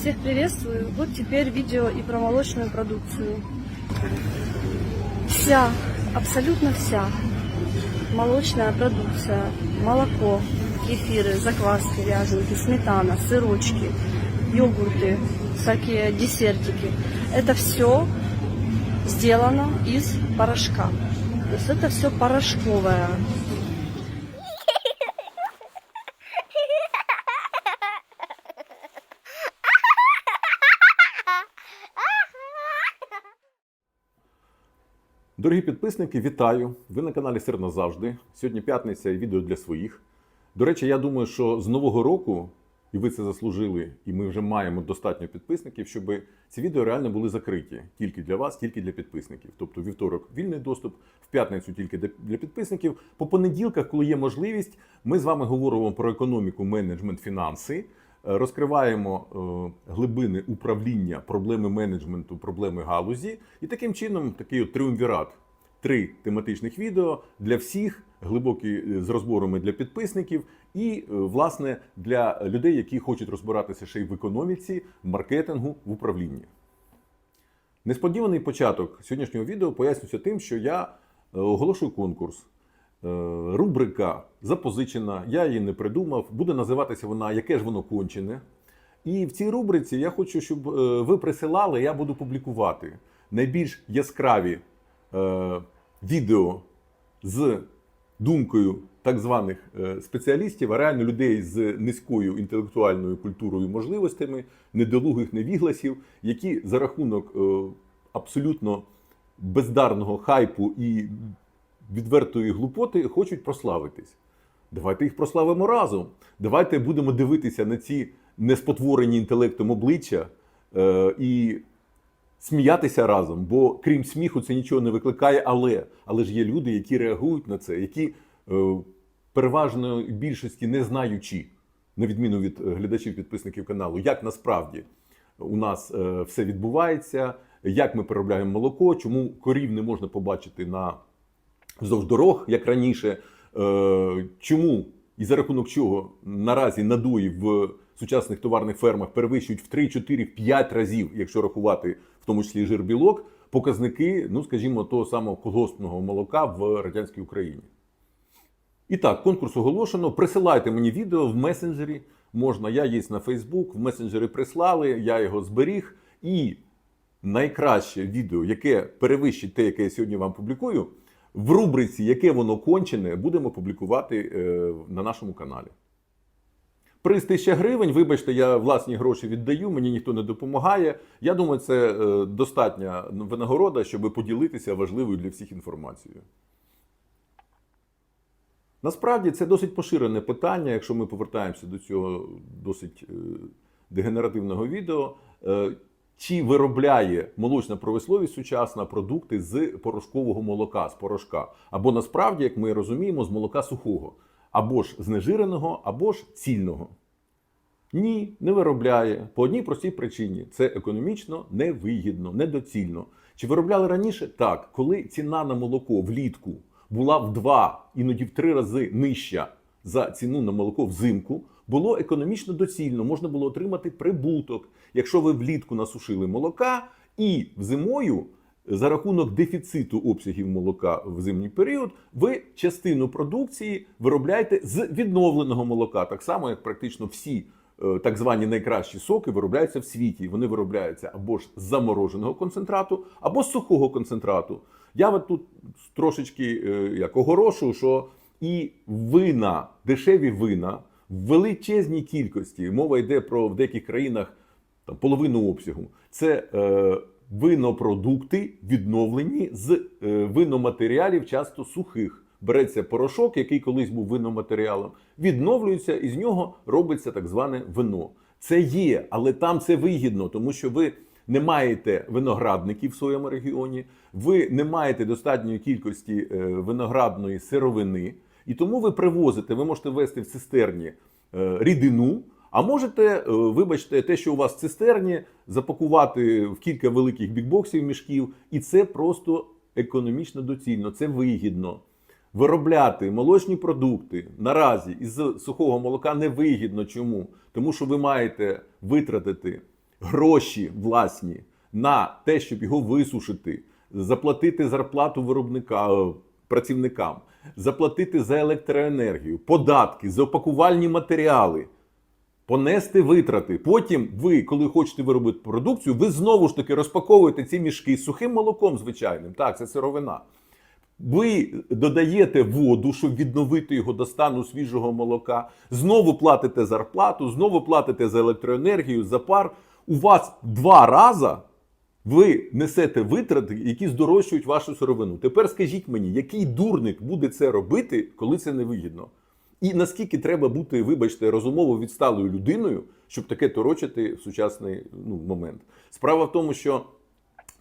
Всех приветствую. Вот теперь видео и про молочную продукцию. Вся, абсолютно вся молочная продукция, молоко, кефиры, закваски вяженки, сметана, сырочки, йогурты, всякие десертики. Это все сделано из порошка. То есть это все порошковое. Дорогі підписники, вітаю! Ви на каналі Сир назавжди. Сьогодні п'ятниця і відео для своїх. До речі, я думаю, що з нового року, і ви це заслужили, і ми вже маємо достатньо підписників, щоб ці відео реально були закриті тільки для вас, тільки для підписників. Тобто вівторок вільний доступ, в п'ятницю тільки для- підписників. По понеділках, коли є можливість, ми з вами говоримо про економіку, менеджмент, фінанси. Е, Розкриваємо е, глибини управління, проблеми менеджменту, проблеми галузі, і таким чином такий от тріумвірат. Три тематичних відео для всіх, глибокі е, з розборами для підписників, і власне для людей, які хочуть розбиратися ще й в економіці, в маркетингу, в управлінні. Несподіваний початок сьогоднішнього відео пояснюється тим, що я оголошую конкурс. Е, Рубрика запозичена, я її не придумав. Буде називатися вона Яке ж воно кончене. І в цій рубриці я хочу, щоб е, ви присилали, я буду публікувати найбільш яскраві е, відео з думкою так званих спеціалістів, а реально людей з низькою інтелектуальною культурою можливостями, недолугих невігласів, які за рахунок абсолютно бездарного хайпу і відвертої глупоти хочуть прославитись. Давайте їх прославимо разом. Давайте будемо дивитися на ці неспотворені інтелектом обличчя е, і сміятися разом. Бо крім сміху, це нічого не викликає. Але, але ж є люди, які реагують на це, які е, переважно більшості не знаючи, на відміну від глядачів підписників каналу, як насправді у нас е, все відбувається, як ми переробляємо молоко, чому корів не можна побачити на вздовж дорог, як раніше. Е, Чому і за рахунок чого наразі надої в сучасних товарних фермах перевищують в 3, 4, 5 разів, якщо рахувати в тому числі жир білок, показники, ну скажімо, того самого колгоспного молока в радянській Україні. І так, конкурс оголошено. Присилайте мені відео в месенджері. Можна, я є на Фейсбук, в месенджері прислали, я його зберіг. І найкраще відео, яке перевищить те, яке я сьогодні вам публікую, в рубриці Яке воно кончене, будемо публікувати е, на нашому каналі. Приз 1000 гривень, вибачте, я власні гроші віддаю, мені ніхто не допомагає. Я думаю, це е, достатня винагорода, щоб поділитися важливою для всіх інформацією. Насправді це досить поширене питання, якщо ми повертаємося до цього досить е, дегенеративного відео. Чи виробляє молочна промисловість сучасна продукти з порошкового молока, з порошка? Або насправді, як ми розуміємо, з молока сухого, або ж знежиреного, або ж цільного? Ні, не виробляє по одній простій причині: це економічно невигідно, недоцільно. Чи виробляли раніше? Так, коли ціна на молоко влітку була в два, іноді в три рази нижча за ціну на молоко взимку, було економічно доцільно, можна було отримати прибуток, якщо ви влітку насушили молока і зимою. За рахунок дефіциту обсягів молока в зимній період, ви частину продукції виробляєте з відновленого молока, так само як практично всі е, так звані найкращі соки виробляються в світі. Вони виробляються або ж з замороженого концентрату, або з сухого концентрату. Я от тут трошечки е, як огорошу, що і вина, дешеві вина в величезній кількості. Мова йде про в деяких країнах там, половину обсягу. Це е, винопродукти, відновлені з е, виноматеріалів, часто сухих. Береться порошок, який колись був виноматеріалом, відновлюється і з нього робиться так зване вино. Це є, але там це вигідно, тому що ви не маєте виноградників в своєму регіоні, ви не маєте достатньої кількості е, виноградної сировини, і тому ви привозите, ви можете ввести в цистерні е, рідину. А можете, е, вибачте, те, що у вас в цистерні, запакувати в кілька великих бікбоксів мішків, і це просто економічно доцільно, це вигідно. Виробляти молочні продукти наразі із сухого молока невигідно. Чому? Тому що ви маєте витратити гроші власні на те, щоб його висушити, заплатити зарплату виробника працівникам, заплатити за електроенергію, податки, за опакувальні матеріали, понести витрати. Потім ви, коли хочете виробити продукцію, ви знову ж таки розпаковуєте ці мішки з сухим молоком звичайним. Так, це сировина. Ви додаєте воду, щоб відновити його до стану свіжого молока. Знову платите зарплату, знову платите за електроенергію, за пар. У вас два рази ви несете витрати, які здорожчують вашу сировину. Тепер скажіть мені, який дурник буде це робити, коли це невигідно? І наскільки треба бути, вибачте, розумово відсталою людиною, щоб таке торочити в сучасний ну, момент? Справа в тому, що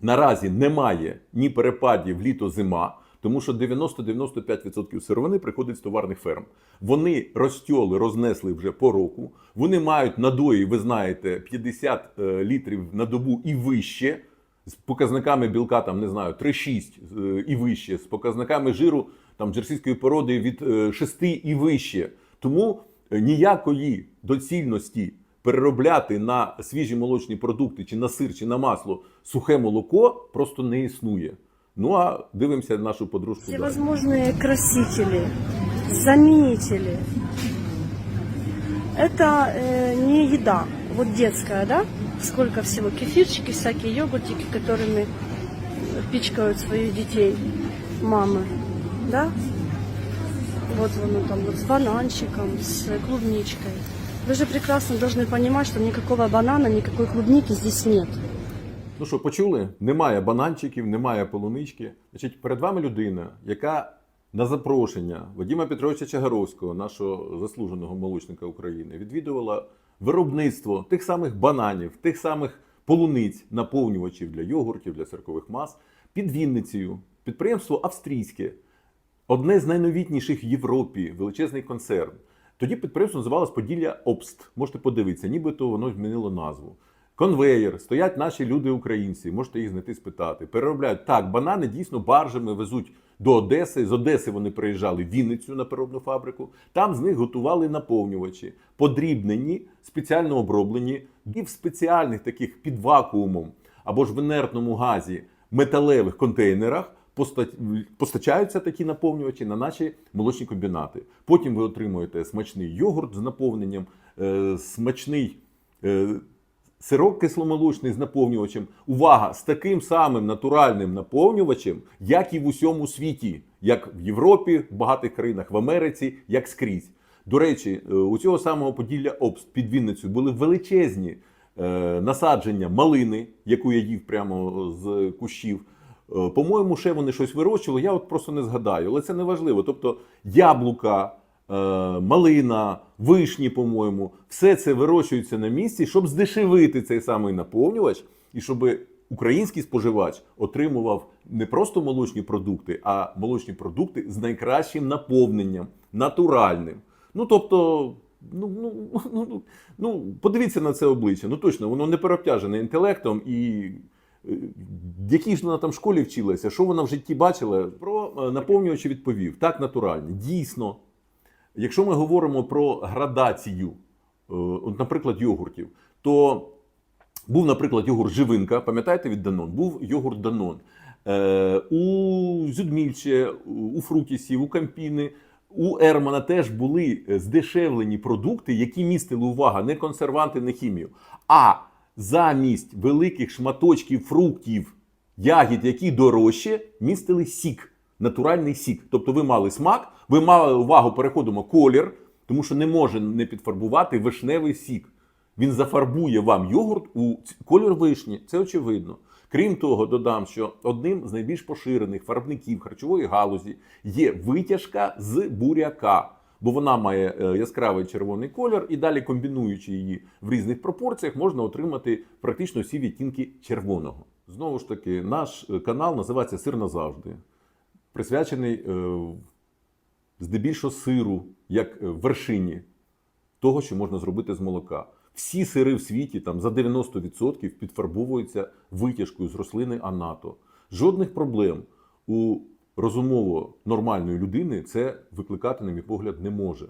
наразі немає ні перепадів літо-зима, тому що 90-95% сировини приходить з товарних ферм. Вони розтьоли, рознесли вже по року. Вони мають надої, ви знаєте, 50 е, літрів на добу і вище З показниками білка, там не знаю, 3,6 е, і вище, з показниками жиру там джерсійської породи від е, 6 і вище. Тому е, ніякої доцільності переробляти на свіжі молочні продукти, чи на сир, чи на масло сухе молоко просто не існує. Ну а дивимося нашу подружку. далі. Всевозможные красители, заменители. Это э, не еда, вот детская, да? Сколько всего кефирчики, всякие йогуртики, которыми пичкают своих детей мамы, да? Вот он там вот с бананчиком, с клубничкой. Вы же прекрасно должны понимать, что никакого банана, никакой клубники здесь нет. Ну що, почули? Немає бананчиків, немає полунички. Значить, перед вами людина, яка на запрошення Вадима Петровича Чагаровського, нашого заслуженого молочника України, відвідувала виробництво тих самих бананів, тих самих полуниць, наповнювачів для йогуртів, для сиркових мас під Вінницею. Підприємство австрійське, одне з найновітніших в Європі, величезний концерн. Тоді підприємство називалось Поділля Обст. Можете подивитися, нібито воно змінило назву. Конвеєр, стоять наші люди українці, можете їх знайти спитати. Переробляють так, банани дійсно баржами везуть до Одеси. З Одеси вони приїжджали в Вінницю на переробну фабрику. Там з них готували наповнювачі, подрібнені, спеціально оброблені і в спеціальних таких під вакуумом або ж в інертному газі металевих контейнерах. Постачаються такі наповнювачі на наші молочні комбінати. Потім ви отримуєте смачний йогурт з наповненням, е, смачний е, сирок кисломолочний з наповнювачем. Увага! З таким самим натуральним наповнювачем, як і в усьому світі, як в Європі, в багатих країнах, в Америці, як скрізь. До речі, е, у цього самого Поділля Обст під Вінницею були величезні е, насадження малини, яку я їв прямо з кущів. Е, По-моєму, ще вони щось вирощували, я от просто не згадаю, але це не важливо. Тобто яблука, малина, вишні, по-моєму, все це вирощується на місці, щоб здешевити цей самий наповнювач, і щоб український споживач отримував не просто молочні продукти, а молочні продукти з найкращим наповненням, натуральним. Ну тобто. Ну, ну, ну, ну, ну, подивіться на це обличчя. Ну точно, воно не переобтяжене інтелектом і е, якій ж вона там школі вчилася, що вона в житті бачила, про е, наповнювачі відповів. Так, натуральні. Дійсно, якщо ми говоримо про градацію, е, наприклад, йогуртів, то був, наприклад, йогурт живинка, пам'ятаєте від Данон? Був йогурт Данон. Е, у Зюдмільче, у Фрукісів, у Кампіни, у Ермана теж були е, здешевлені продукти, які містили увага, не консерванти, не хімію. А замість великих шматочків фруктів, ягід, які дорожче, містили сік, натуральний сік. Тобто ви мали смак, ви мали увагу, переходимо колір, тому що не може не підфарбувати вишневий сік. Він зафарбує вам йогурт у колір вишні, це очевидно. Крім того, додам, що одним з найбільш поширених фарбників харчової галузі є витяжка з буряка, бо вона має е, яскравий червоний колір, і далі комбінуючи її в різних пропорціях, можна отримати практично всі відтінки червоного. Знову ж таки, наш е, канал називається Сир назавжди, присвячений е, здебільшого сиру як е, вершині того, що можна зробити з молока. Всі сири в світі там за 90% підфарбовуються витяжкою з рослини анато. Жодних проблем у розумово нормальної людини це викликати, на мій погляд, не може.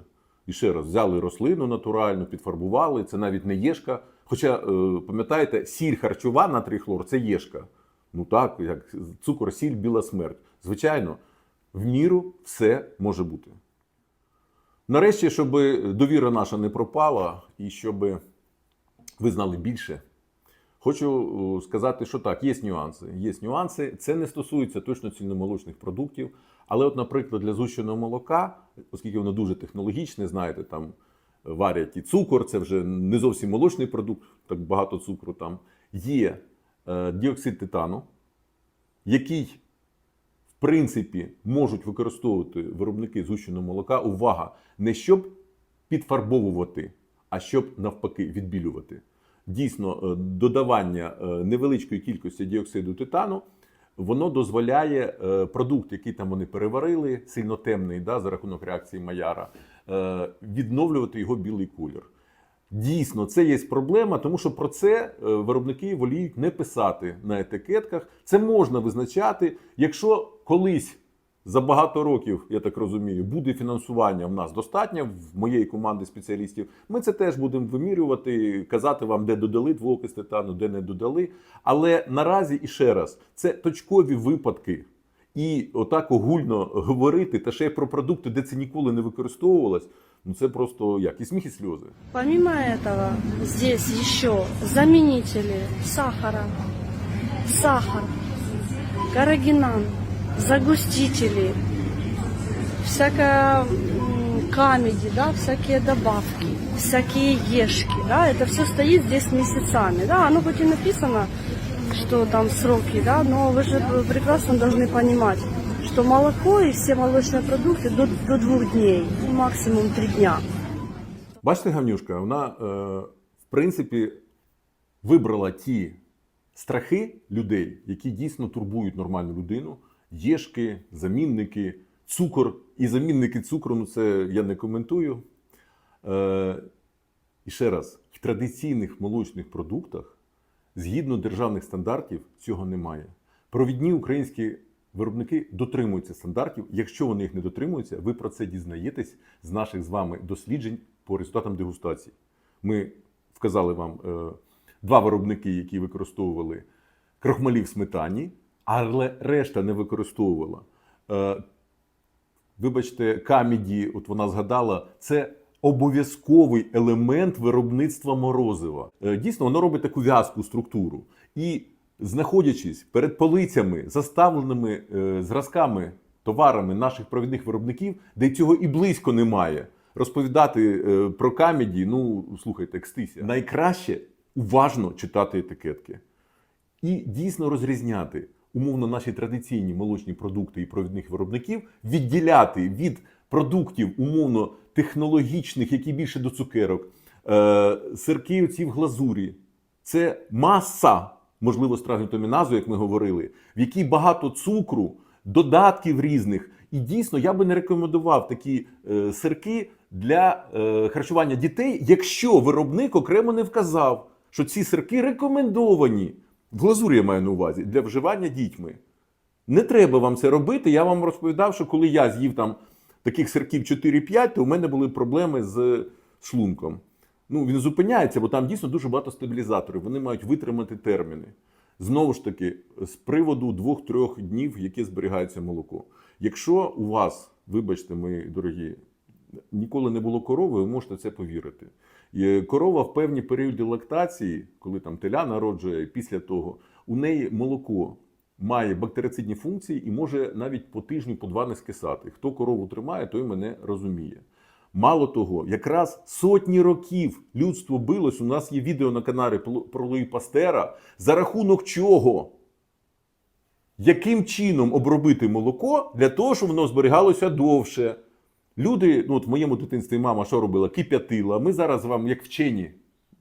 І ще раз, взяли рослину натуральну, підфарбували. Це навіть не єшка, Хоча, е, пам'ятаєте, сіль харчова натрій хлор це єшка. Ну так, як цукор, сіль, біла смерть. Звичайно, в міру все може бути. Нарешті, щоб довіра наша не пропала і щоб ви знали більше, хочу е, сказати, що так, є нюанси. Є нюанси. Це не стосується точно цільномолочних продуктів. Але, от, наприклад, для згущеного молока, оскільки воно дуже технологічне, знаєте, там варять і цукор, це вже не зовсім молочний продукт, так багато цукру там. Є е, діоксид титану, який, принципі, можуть використовувати виробники згущеного молока. Увага! Не щоб підфарбовувати, а щоб навпаки відбілювати. Дійсно, е, додавання е, невеличкої кількості діоксиду титану. Воно дозволяє е, продукт, який там вони переварили, сильно темний, да, за рахунок реакції Маяра, відновлювати його білий колір. Дійсно, це є проблема, тому що про це е, виробники воліють не писати на етикетках. Це можна визначати, якщо колись за багато років, я так розумію, буде фінансування в нас достатньо в моєї команди спеціалістів. Ми це теж будемо вимірювати, казати вам, де додали двоокис титану, де не додали. Але наразі і ще раз, це точкові випадки. І отак огульно говорити, та ще й про продукти, де це ніколи не використовувалось. Ну це просто як і сміх, і сльози. Помимо этого, здесь еще заменители сахара, сахар, карагинан, загустители, всякая м, камеди, да, всякие добавки, всякие ешки, да, это все стоит здесь месяцами, да, оно хоть и написано, что там сроки, да, но вы же прекрасно должны понимать, что молоко и все молочные продукты до, до двух дней, ну, максимум три дня. Бачите, Гавнюшка, вона, е, в принципі, вибрала ті страхи людей, які дійсно турбують нормальну людину. Єшки, замінники, цукор і замінники цукру, ну це я не коментую. Е, і ще раз, в традиційних молочних продуктах, згідно державних стандартів, цього немає. Провідні українські виробники дотримуються стандартів. Якщо вони їх не дотримуються, ви про це дізнаєтесь з наших з вами досліджень по результатам дегустації. Ми вказали вам е, два виробники, які використовували крохмалі в сметані, але решта не використовувала. Е, вибачте, камеді, от вона згадала, це обов'язковий елемент виробництва морозива. Е, Дійсно, воно робить таку в'язку структуру. І знаходячись перед полицями, заставленими е, зразками, товарами наших провідних виробників, де цього і близько немає. Розповідати е, про камеді, ну слухайте, екстися. Найкраще уважно читати етикетки і дійсно розрізняти умовно наші традиційні молочні продукти і провідних виробників, відділяти від продуктів умовно технологічних, які більше до цукерок, е, сирки оці в глазурі. Це маса, можливо, страгнутоміназу, як ми говорили, в якій багато цукру, додатків різних. І дійсно я би не рекомендував такі е, сирки для е, харчування дітей, якщо виробник окремо не вказав, що ці сирки рекомендовані. В глазурі я маю на увазі для вживання дітьми. Не треба вам це робити. Я вам розповідав, що коли я з'їв там таких сирків 4-5, то у мене були проблеми з шлунком. Ну, він зупиняється, бо там дійсно дуже багато стабілізаторів. Вони мають витримати терміни. Знову ж таки, з приводу 2-3 днів, які зберігається молоко. Якщо у вас, вибачте, мої дорогі, ніколи не було корови, ви можете це повірити. І корова в певні періоди лактації, коли там теля народжує, після того у неї молоко має бактерицидні функції і може навіть по тижню, по два не скисати. Хто корову тримає, той мене розуміє. Мало того, якраз сотні років людство билось. У нас є відео на каналі про Луї Пастера, за рахунок чого? Яким чином обробити молоко для того, щоб воно зберігалося довше? Люди, ну от в моєму дитинстві мама що робила? Кип'ятила. Ми зараз вам, як вчені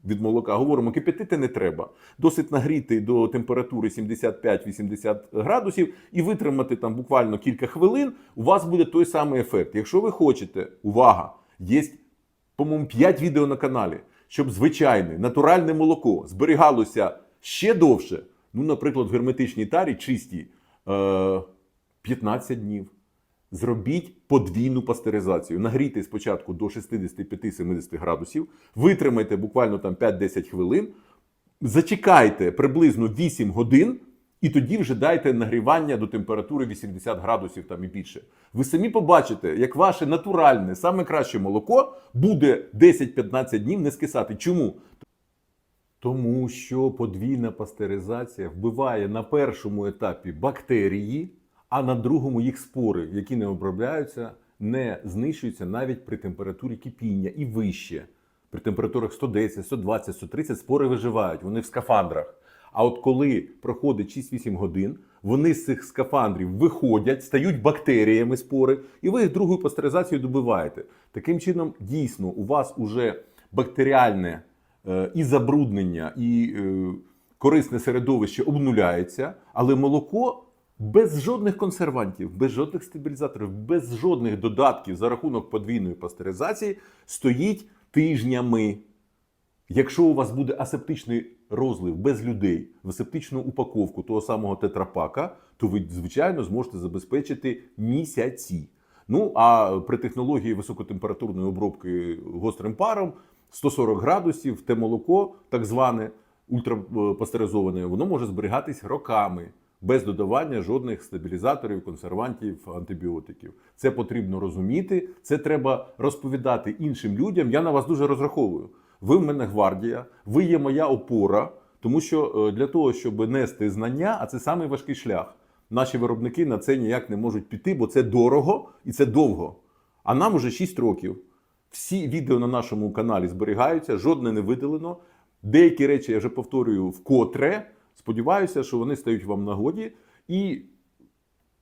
від молока, говоримо, кип'ятити не треба. Досить нагріти до температури 75-80 градусів і витримати там буквально кілька хвилин. У вас буде той самий ефект. Якщо ви хочете, увага, є, по-моєму, 5 відео на каналі, щоб звичайне натуральне молоко зберігалося ще довше. Ну, наприклад, в герметичній тарі чистій е, 15 днів. Зробіть подвійну пастеризацію. Нагрійте спочатку до 65-70 градусів, витримайте буквально там 5-10 хвилин, зачекайте приблизно 8 годин, і тоді вже дайте нагрівання до температури 80 градусів там і більше. Ви самі побачите, як ваше натуральне, саме краще молоко буде 10-15 днів не скисати. Чому? Тому що подвійна пастеризація вбиває на першому етапі бактерії, а на другому їх спори, які не обробляються, не знищуються навіть при температурі кипіння і вище. При температурах 110, 120, 130 спори виживають, вони в скафандрах. А от коли проходить 6-8 годин, вони з цих скафандрів виходять, стають бактеріями спори, і ви їх другою пастеризацією добиваєте. Таким чином, дійсно, у вас уже бактеріальне е, і забруднення, і е, корисне середовище обнуляється, але молоко без жодних консервантів, без жодних стабілізаторів, без жодних додатків за рахунок подвійної пастеризації стоїть тижнями. Якщо у вас буде асептичний розлив без людей в асептичну упаковку того самого тетрапака, то ви, звичайно, зможете забезпечити місяці. Ну а при технології високотемпературної обробки гострим паром 140 градусів, те молоко, так зване ультрапастеризоване, воно може зберігатись роками без додавання жодних стабілізаторів, консервантів, антибіотиків. Це потрібно розуміти. Це треба розповідати іншим людям. Я на вас дуже розраховую. Ви в мене гвардія, ви є моя опора, тому що е, для того, щоб нести знання, а це самий важкий шлях. Наші виробники на це ніяк не можуть піти, бо це дорого і це довго. А нам уже 6 років. Всі відео на нашому каналі зберігаються, жодне не видалено. Деякі речі я вже повторюю вкотре. Сподіваюся, що вони стають вам нагоді. І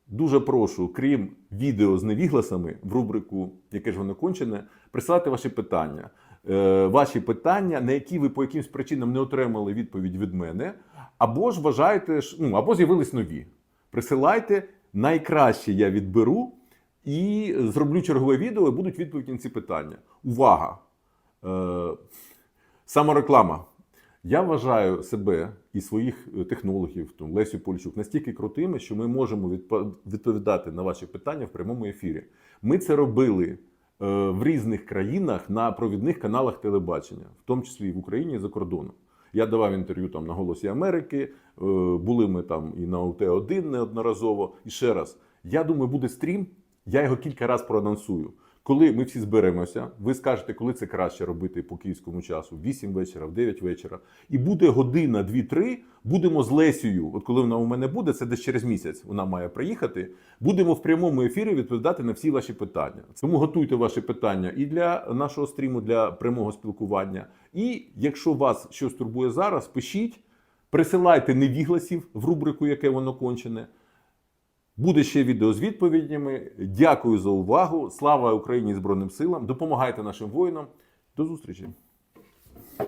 дуже прошу, крім відео з невігласами в рубрику Яке ж воно кончене, присилати ваші питання. Е, ваші питання, на які ви по якимсь причинам не отримали відповідь від мене, або ж вважаєте, ну, або з'явились нові. Присилайте, найкраще я відберу і зроблю чергове відео, і будуть відповіді на ці питання. Увага! Е, самореклама. Я вважаю себе і своїх е, технологів, там, Лесю Польчук, настільки крутими, що ми можемо відповідати на ваші питання в прямому ефірі. Ми це робили е, в різних країнах на провідних каналах телебачення, в тому числі і в Україні і за кордоном. Я давав інтерв'ю там на Голосі Америки, е, були ми там і на УТ-1 неодноразово. І ще раз, я думаю, буде стрім, я його кілька разів проанонсую. Коли ми всі зберемося, ви скажете, коли це краще робити по київському часу, в 8 вечора, в 9 вечора. І буде година, 2-3, будемо з Лесією, от коли вона у мене буде, це десь через місяць вона має приїхати. Будемо в прямому ефірі відповідати на всі ваші питання. Тому готуйте ваші питання і для нашого стріму, для прямого спілкування. І якщо вас щось турбує зараз, пишіть, присилайте невігласів в рубрику, яке воно кончене. Буде ще відео з відповідями. Дякую за увагу. Слава Україні і Збройним силам. Допомагайте нашим воїнам. До зустрічі!